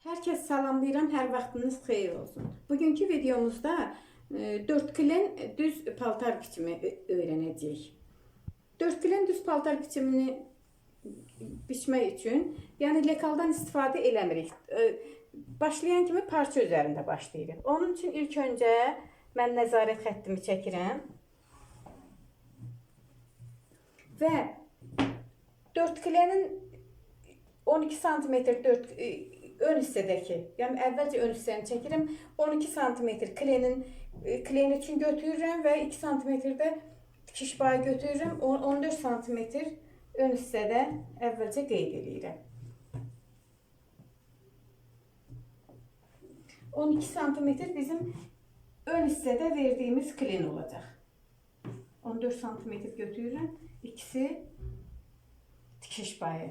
Herkes salamlayıram, hər vaxtınız xeyir olsun. Bugünkü videomuzda e, dörtkülən düz paltar biçimi öyrənəcəyik. Dörtkülən düz paltar biçimini biçmək üçün, yəni lekaldan istifadə eləmirik. E, Başlayan kimi parça üzərində başlayırıq. Onun üçün ilk öncə mən nəzarət xəttimi çəkirəm. Və dörtkülənin 12 santimetr 4 e, ön hissədəki, yəni əvvəlcə ön hissəni çəkirəm. 12 santimetr klenin e, klen üçün götürürəm və 2 santimetrdə tikiş bağı götürürəm. On- 14 santimetr ön hissədə əvvəlcə qeyd edirəm. 12 santimetr bizim ön hissədə verdiyimiz klen olacaq. 14 santimetr götürürəm. İkisi tikiş bağı.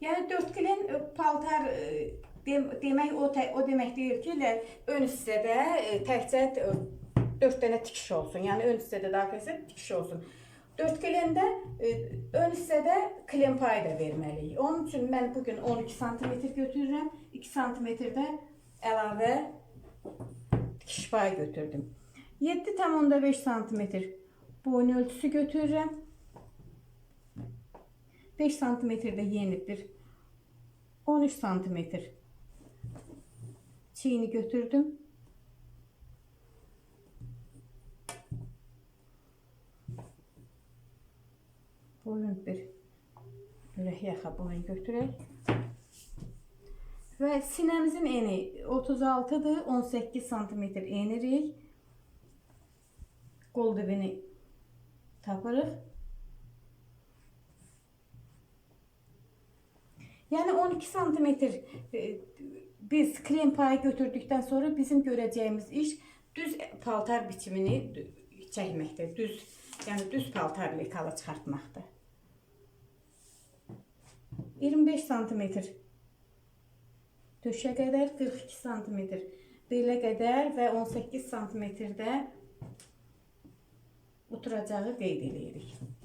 Yəni dörtkülən e, paltar e, dem demək o o demək deyil ki, elə ön hissədə e, təkcə e, 4 dənə tikiş olsun. Yəni ön hissədə daxilsə tikiş olsun. Dörtküləndə e, ön hissədə klen payı da verməliyik. Onun üçün mən bu gün 12 sm götürürəm. 2 sm-də əlavə tikiş payı götürdüm. 7,5 sm boyun ölçüsü götürürəm. 5 santimetrede yenibdir. 13 santimetr çiğini götürdüm. Boyun bir yaxa boyun götürək. Və sinəmizin eni 36-dır. 18 santimetr enirik. Qol dibini tapırıq. Yani 12 santimetr e, biz krem payı götürdükten sonra bizim göreceğimiz iş düz paltar biçimini çəkməkdir. Düz, yəni düz paltar lekalı çıxartmaqdır. 25 santimetr döşə qədər 42 santimetr belə qədər və 18 santimetrdə oturacağı qeyd.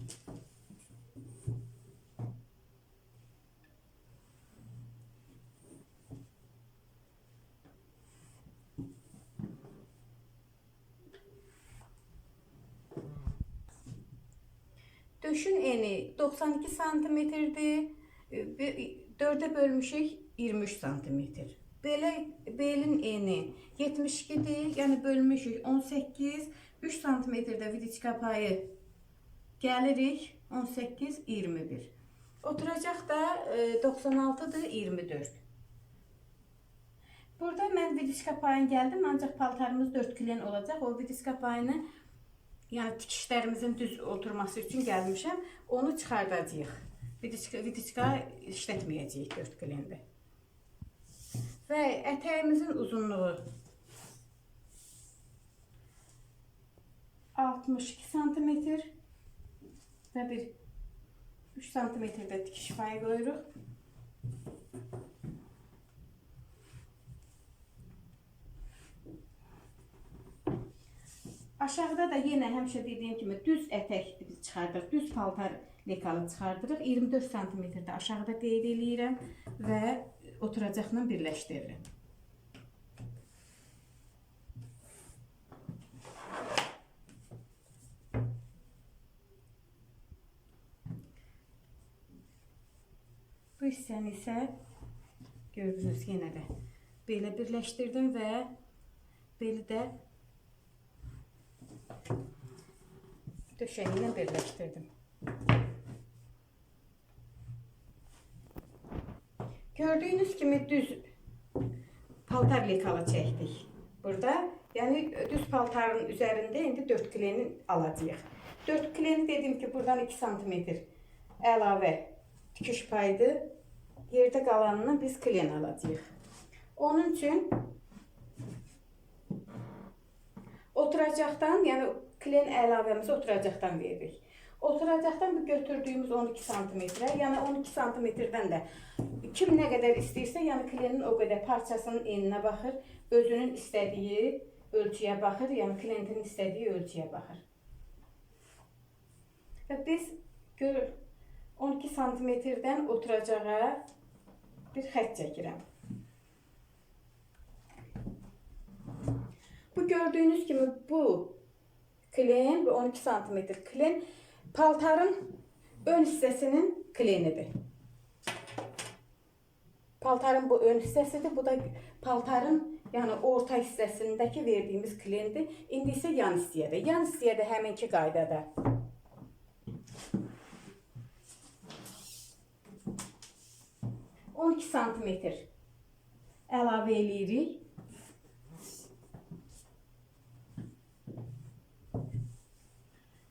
Döşün eni 92 santimetrdir. E, bir- Dördə bölmüşük 23 santimetr. Belə belin eni 72-dir. Yəni bölmüşük 18, 3 santimetrdə vidiçka payı gəlirik 18, 21. Oturacaq da e, 96-dır, 24. Burada mən vidiçka payını gəldim, ancaq paltarımız 4 klen olacaq. O vidiçka payını yəni tikişlərimizin düz oturması üçün gəlmişəm. Onu çıxardacağıq. Vidiçka, vidiçka işlətməyəcəyik 4 klendə. Və ətəyimizin uzunluğu 62 santimetr və bir 3 santimetrdə tikiş payı qoyuruq. Aşağıda da yenə həmişə dediyim kimi düz ətək biz çıxardırıq, düz paltar lekalı çıxardırıq. 24 santimetrdə aşağıda qeyd eləyirəm və oturacaqla birləşdirirəm. Bu hissəni isə gördünüz yenə də belə birləşdirdim və beli də döşəyi ilə birləşdirdim. Gördüyünüz kimi düz paltar lekalı çəkdik. Burada yəni düz paltarın üzərində indi 4 kleni alacağıq. 4 kleni dedim ki, buradan 2 sm əlavə tikiş payıdır. Yerdə qalanını biz klen alacağıq. Onun üçün oturacaqdan, yəni klen əlavəmizi oturacaqdan veririk. Oturacaqdan bu götürdüyümüz 12 santimetrə, yəni 12 santimetrdən də kim nə qədər istəyirsə, yəni klenin o qədər parçasının eninə baxır, özünün istədiyi ölçüyə baxır, yəni klientin istədiyi ölçüyə baxır. Və biz gör 12 santimetrdən oturacağa bir xətt çəkirəm. Bu gördüğünüz gibi bu klen, bu 12 santimetre klen paltarın ön hissəsinin klenidir. Paltarın bu ön hissəsidir. Bu da paltarın yani orta hissəsindəki verdiyimiz klendir. İndi isə yan hissiyədir. Yan hissiyədə həminki qaydada. On iki santimetr.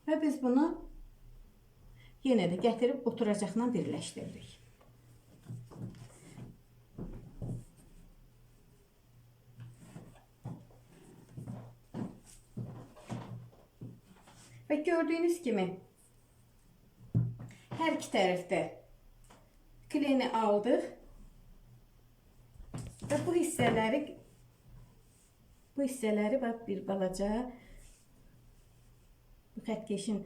Və biz bunu yenə də gətirib oturacaqla birləşdiririk. Və gördüyünüz kimi hər iki tərəfdə kleni aldıq və bu hissələri bu hissələri bax bir balaca bu xətkeşin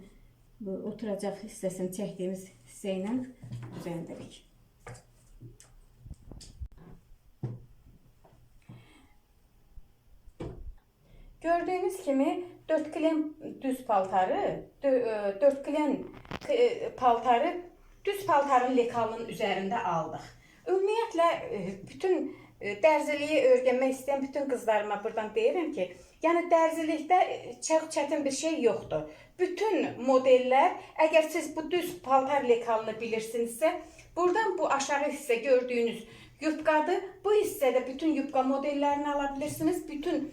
bu oturacaq hissəsini çəkdiyimiz hissə ilə düzəldirik. Gördüğünüz kimi dörtklen düz paltarı, e, dörtklen e, paltarı düz paltarın lekalının üzerinde aldık. Ümumiyyətlə e, bütün dərziliyi öyrənmək istəyən bütün qızlarıma buradan deyirəm ki, yəni dərzilikdə e, çox çətin bir şey yoxdur. Bütün modellər, əgər siz bu düz paltar lekalını bilirsinizsə, buradan bu aşağı hissə gördüyünüz yubqadır. Bu hissədə bütün yubqa modellərini ala bilirsiniz. Bütün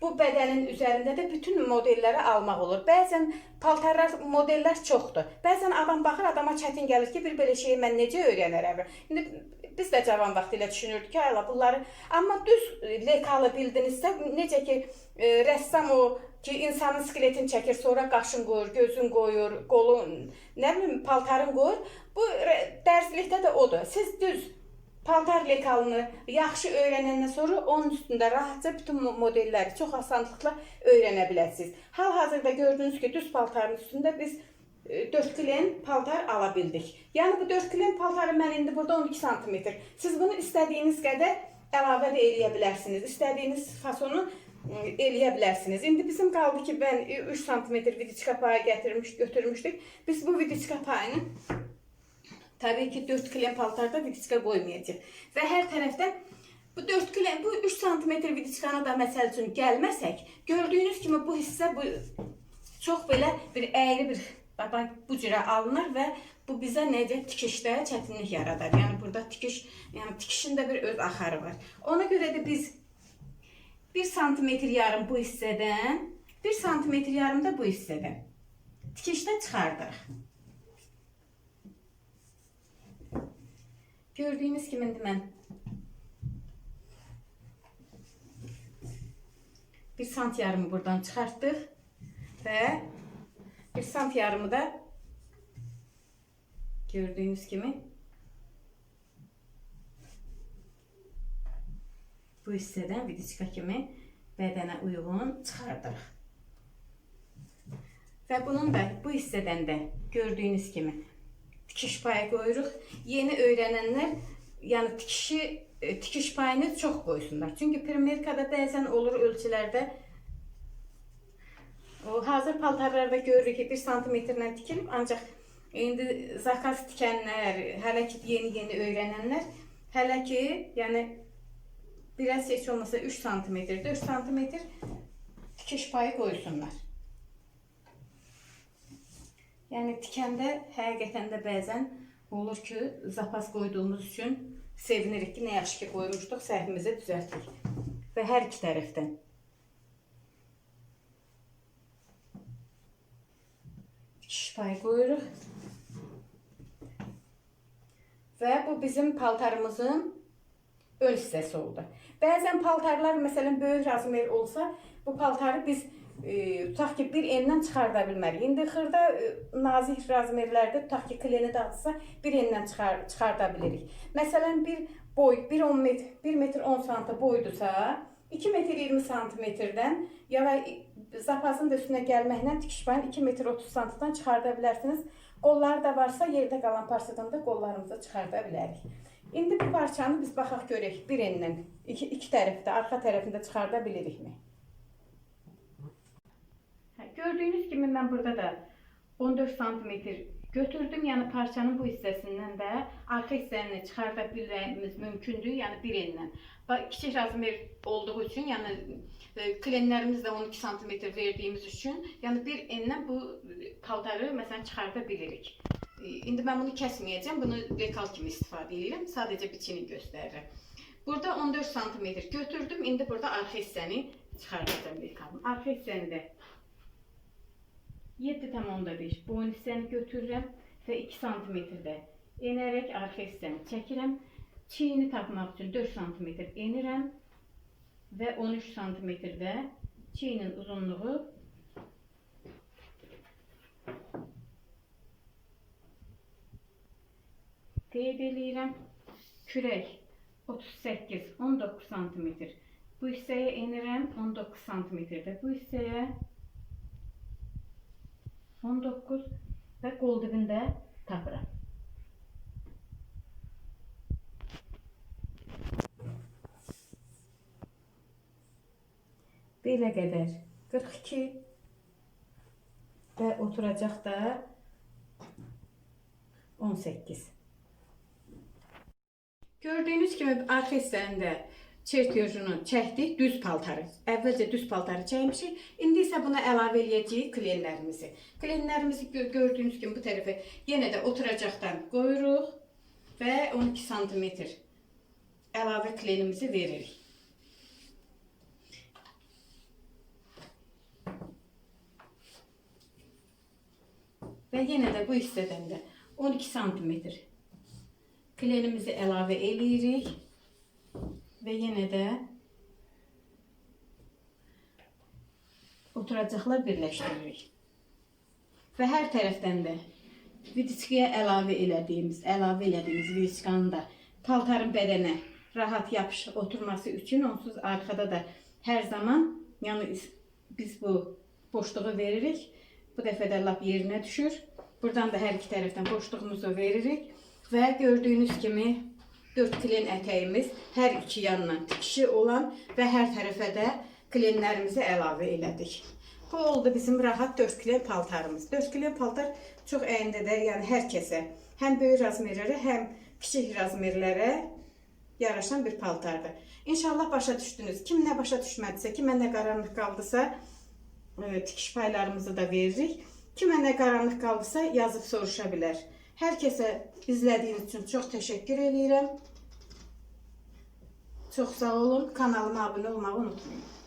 bu bədənin üzərində də bütün modelləri almaq olur. Bəzən paltarlar, modellər çoxdur. Bəzən adam baxır, adama çətin gəlir ki, bir belə şeyi mən necə öyrənərəm? İndi biz də cavan vaxtilə düşünürdük ki, ayla bunları amma düz lekalı bildinizsə, necə ki e, rəssam o ki insanın skeletini çəkir, sonra qaşın qoyur, gözün qoyur, qolun, nə bilim paltarın qoyur. Bu dərslikdə də odur. Siz düz paltar lekalını yaxşı öyrənəndən sonra onun üstündə rahatca bütün mo- modelləri çox asanlıqla öyrənə bilərsiniz. Hal-hazırda gördüyünüz ki, düz paltarın üstündə biz e, dörtklen paltar ala bildik. Yəni bu dörtklen paltarı mən burada 12 sm. Siz bunu istədiyiniz qədər əlavə də eləyə bilərsiniz. İstədiyiniz fasonu e, eləyə bilərsiniz. İndi bizim qaldı ki, mən 3 sm vidiçka payı gətirmiş, götürmüşdük. Biz bu vidiçka payını Tabii ki 4 klem paltarda vidiçka koymayacaq. Və hər tərəfdən bu 4 klem, bu 3 sm vidiçkanı da məsəl üçün gəlməsək, gördüyünüz kimi bu hissə bu çox belə bir əyri bir baba bu cürə alınır və bu bizə necə tikişdə çətinlik yaradar. Yəni burada tikiş, yəni tikişində bir öz axarı var. Ona görə də biz 1 sm yarım bu hissədən, 1 sm yarım da bu hissədən tikişdə çıxardırıq. Gördüğünüz gibi indi mən bir sant yarımı buradan çıxartdıq və bir sant yarımı da gördüğünüz kimi bu hissədən vidiçka kimi bədənə uyğun çıxardırıq. Və bunun da bu hissədən də gördüyünüz kimi tikiş payı koyuruq. Yeni öğrenenler yani tikişi tikiş payını çok koysunlar. Çünkü Primerka'da bəzən olur ölçülerde o hazır paltarlarda görürük ki 1 santimetrlə tikilib ancaq indi zakaz tikənlər, hələ ki yeni yeni öyrənənlər hələ ki yəni biraz heç olmasa 3 santimetr, 4 santimetr tikiş payı koysunlar. Yəni tikəndə həqiqətən də bəzən olur ki, zapas qoyduğumuz üçün sevinirik ki, nə yaxşı ki qoymuşduq, səhvimizi düzəltdik. Və hər iki tərəfdən. Payı qoyuruq. Və bu bizim paltarımızın ön hissəsi oldu. Bəzən paltarlar məsələn böyük razmer olsa, bu paltarı biz e, tutaq ki bir endən çıxarda bilmərik. İndi xırda e, nazik razmerlərdə tutaq ki kleni dağıtsa bir endən çıxar, çıxarda bilirik. Məsələn bir boy 1 10 metr 1 metr 10 sm boydursa, 2 metr 20 santimetrdən ya da zapasın da üstünə gəlməklə tikiş payını 2 metr 30 santimdən çıxarda bilərsiniz. Qolları da varsa yerdə qalan parçadan da qollarımızı çıxarda bilərik. İndi bu parçanı biz baxaq görək bir enindən iki, iki tərəfdə, arxa tərəfində çıxarda bilirikmi? Hə, Gördüyünüz kimi mən burada da 14 santimetr götürdüm. Yəni parçanın bu hissəsindən də arxa hissəni çıxarda bilmemiz mümkündür. Yəni bir enindən. Bax kiçik olduğu üçün, yəni e, klenlərimiz də 12 santimetr verdiyimiz üçün, yəni bir enindən bu paltarı məsələn çıxarda bilirik. E, İndi mən bunu kəsməyəcəm. Bunu dekal kimi istifadə edirəm. Sadəcə biçini göstərirəm. Burada 14 santimetr götürdüm. İndi burada arxa hissəni çıxardacağım dekalın. Arxa hissəni də 7 tam onda 5 boyun hissəni götürürəm və 2 santimetrdə enərək arxa hissəni çəkirəm. Çiyini tapmaq üçün 4 santimetr enirəm və 13 santimetrdə çiyinin uzunluğu qeyd eləyirəm. Kürək 38 19 santimetr. Bu hissəyə enirəm 19 santimetrdə. Bu hissəyə 19 və qol dibində tapıram. Belə qədər 42 və oturacaq da 18. Gördüyünüz kimi arxa hissəsində çertyojunu çəkdik, düz paltarı. Əvvəlcə düz paltarı çəkmişik. İndi isə buna əlavə eləyəcəyik klenlərimizi. Klenlərimizi gö- gördüyünüz kimi bu tərəfə yenə də oturacaqdan qoyuruq və 12 sm əlavə klenimizi veririk. Və yenə də bu hissədən də 12 sm klenimizi əlavə eləyirik. Və yenə də oturacaqla birləşdiririk. Və hər tərəfdən də vidiskaya əlavə elədiyimiz, əlavə elədiyimiz vidiskanı da paltarın bədənə rahat yapışıq oturması üçün onsuz arxada da hər zaman, yəni biz bu boşluğu veririk. Bu dəfə də lap yerinə düşür. Buradan da hər iki tərəfdən boşluğumuzu veririk və gördüyünüz kimi 4 klen ətəyimiz hər iki yandan tikişi olan və hər tərəfə də klenlərimizi əlavə elədik. Bu oldu bizim rahat 4 klen paltarımız. 4 klen paltar çox əyində də, yəni hər kəsə, həm böyük razmerlərə, həm kiçik razmerlərə yaraşan bir paltardır. İnşallah başa düşdünüz. Kim nə başa düşmədisə, kimə nə qaranlıq qaldısa, e, tikiş paylarımızı da veririk. Kimə nə qaranlıq qaldısa yazıb soruşa bilər. Hər kəsə izlədiyiniz üçün çox təşəkkür edirəm. Çox sağ olun. Kanalıma abunə olmağı unutmayın.